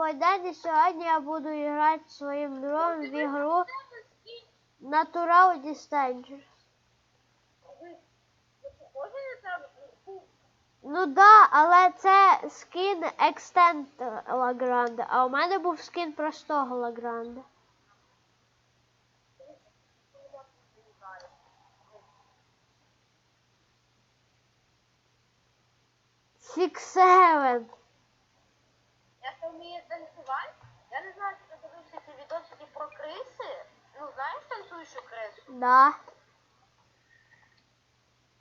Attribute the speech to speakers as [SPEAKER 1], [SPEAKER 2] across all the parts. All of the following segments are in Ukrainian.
[SPEAKER 1] мой день, сьогодні я буду грати своїм другом в ігру Natural Distanger. Ну да, але це скін Extend Лагранда, а у мене був скін простого Лагранда. Six Seven.
[SPEAKER 2] Я ще вмію танцювати. Я не знаю, чи ти дивився ці відосики про криси. Ну, знаєш танцюючу крису?
[SPEAKER 1] Да.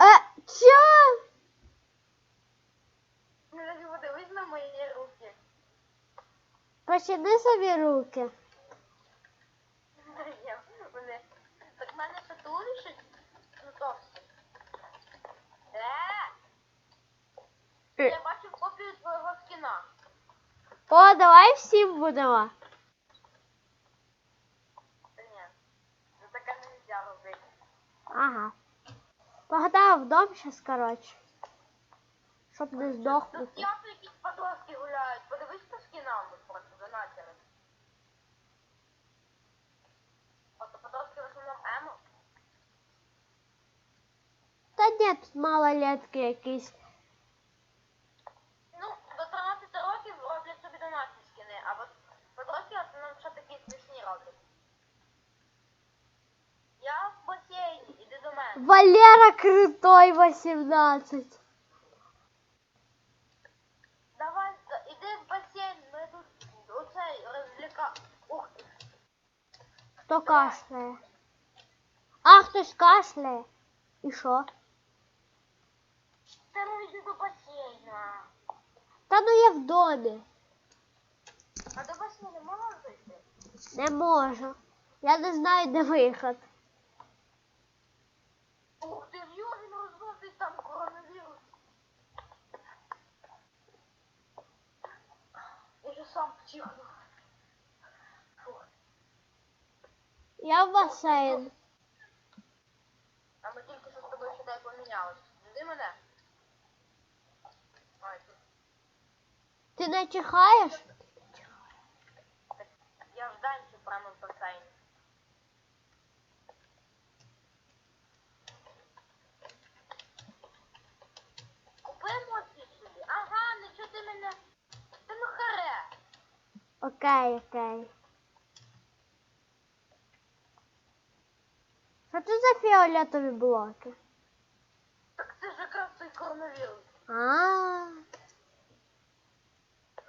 [SPEAKER 1] Е, чо?
[SPEAKER 2] Ну, тоді подивись на мої руки.
[SPEAKER 1] Почини собі руки.
[SPEAKER 2] Я- Вони... Так в мене татуїші, ну товсті. Е! Я бачив копію твого скіна.
[SPEAKER 1] О, давай всім будемо.
[SPEAKER 2] Та ні, ну таке не можна робити.
[SPEAKER 1] Ага. Погадав в дом щас, коротше. Щоб не
[SPEAKER 2] Тут
[SPEAKER 1] здохнути.
[SPEAKER 2] якісь подростки гуляють. Подивись по скінам тут просто донатери. От подростки в основному емо.
[SPEAKER 1] Та ні, тут малолетки якісь.
[SPEAKER 2] Ну, до 13 років роблять собі донатні скіни, а от подростки в основному ще такі смішні роблять. Я в басейні, іди до мене.
[SPEAKER 1] Валера крутой 18.
[SPEAKER 2] Давай, іди в басейн, ми тут оцей розвліка. Ух.
[SPEAKER 1] Хто кашляє? А, хтось кашляє. І що?
[SPEAKER 2] Та ну йди до басейна.
[SPEAKER 1] Та ну я в домі.
[SPEAKER 2] А до басейну можна зайти?
[SPEAKER 1] Не можу. Я не знаю, де виход.
[SPEAKER 2] Я
[SPEAKER 1] в басейн.
[SPEAKER 2] А ми тільки що з тобою сюда и помінялись. Жди мене. Ай, тут.
[SPEAKER 1] Ти не чихаєш?
[SPEAKER 2] Я в Данці прямо в басейні.
[SPEAKER 1] Окей, окей. Що це за фіолетові блоки?
[SPEAKER 2] Так це ж якраз той коронавірус.
[SPEAKER 1] А,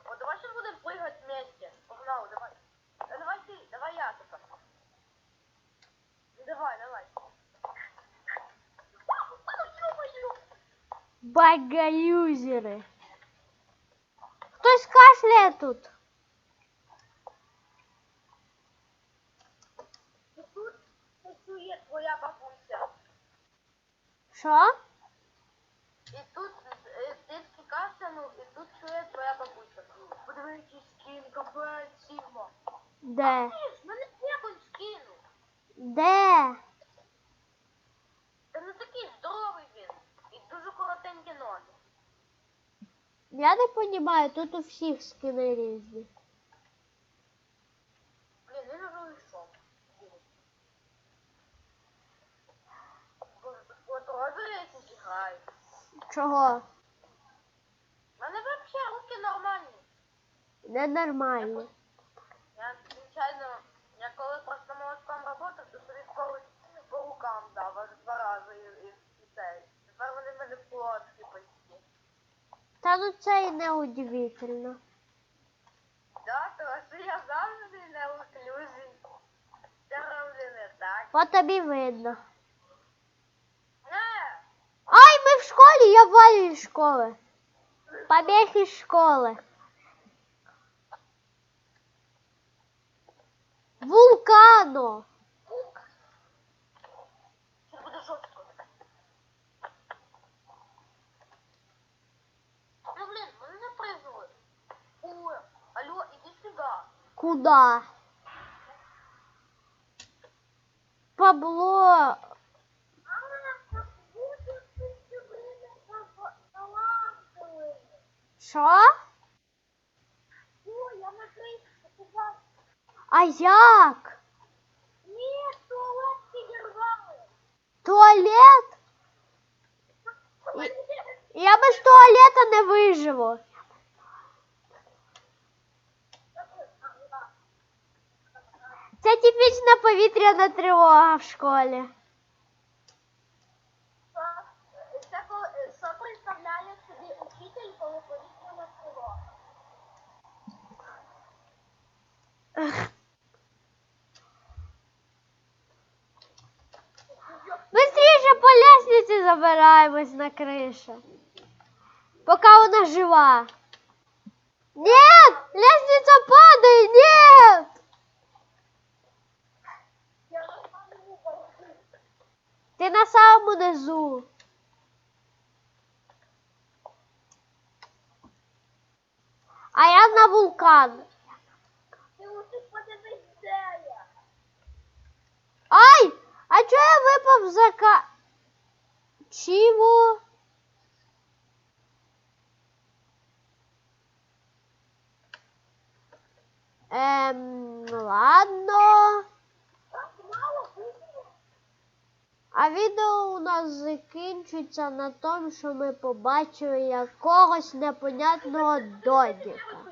[SPEAKER 2] О, давай сейчас будем прыгать вместе. Погнал, давай. Да давай ты, давай я тепер. Ну, Давай, давай. Ё-моё!
[SPEAKER 1] багаюзери. Хтось кашляє тут.
[SPEAKER 2] Твоя бабуся.
[SPEAKER 1] Що?
[SPEAKER 2] І тут е, ти кашлянув, і тут чує твоя бабуся. Подиви, який скін, капець, Сігма.
[SPEAKER 1] Де?
[SPEAKER 2] Ти ж, мене якось скинув.
[SPEAKER 1] Де?
[SPEAKER 2] Та не такий здоровий він. І дуже коротенькі ноги.
[SPEAKER 1] Я не розумію, тут у всіх скини різні.
[SPEAKER 2] Якісь.
[SPEAKER 1] Чого?
[SPEAKER 2] У мене взагалі руки нормальні.
[SPEAKER 1] Ненормально.
[SPEAKER 2] Я, звичайно, я коли просто молотком работав, то собі колись по рукам дав аж два рази і, і, і. Тепер вони в мене плоткі почти.
[SPEAKER 1] Та ну це і не удивительно.
[SPEAKER 2] Да, тому що я завжди не неуклюжий. Це роблю не так.
[SPEAKER 1] По тобі видно.
[SPEAKER 2] Не!
[SPEAKER 1] Ай, ми в школі, я валю із школи. Побіг із школи. Вулкано.
[SPEAKER 2] Це буде жорстко. Ну блін, мене не признули. Ой, алло, іди сюди.
[SPEAKER 1] Куда? Пабло. Що?
[SPEAKER 2] Ой, я на
[SPEAKER 1] А як?
[SPEAKER 2] Ні, туалет підірвали.
[SPEAKER 1] Туалет? Я без туалета не виживу. Це типічна повітряна тривога в школі.
[SPEAKER 2] Це коли- що представляє собі учитель, коли повітряна тривога?
[SPEAKER 1] Быстріше по лестниці забираємось на кришу. Поки вона жива. Нет! Лестница падает! Нет!
[SPEAKER 2] Я на самому
[SPEAKER 1] низу. А я на вулкан. Ай! А чого я випав за ка... Чого? Ем, ладно. А відео у нас закінчується на тому, що ми побачили якогось непонятного додіка.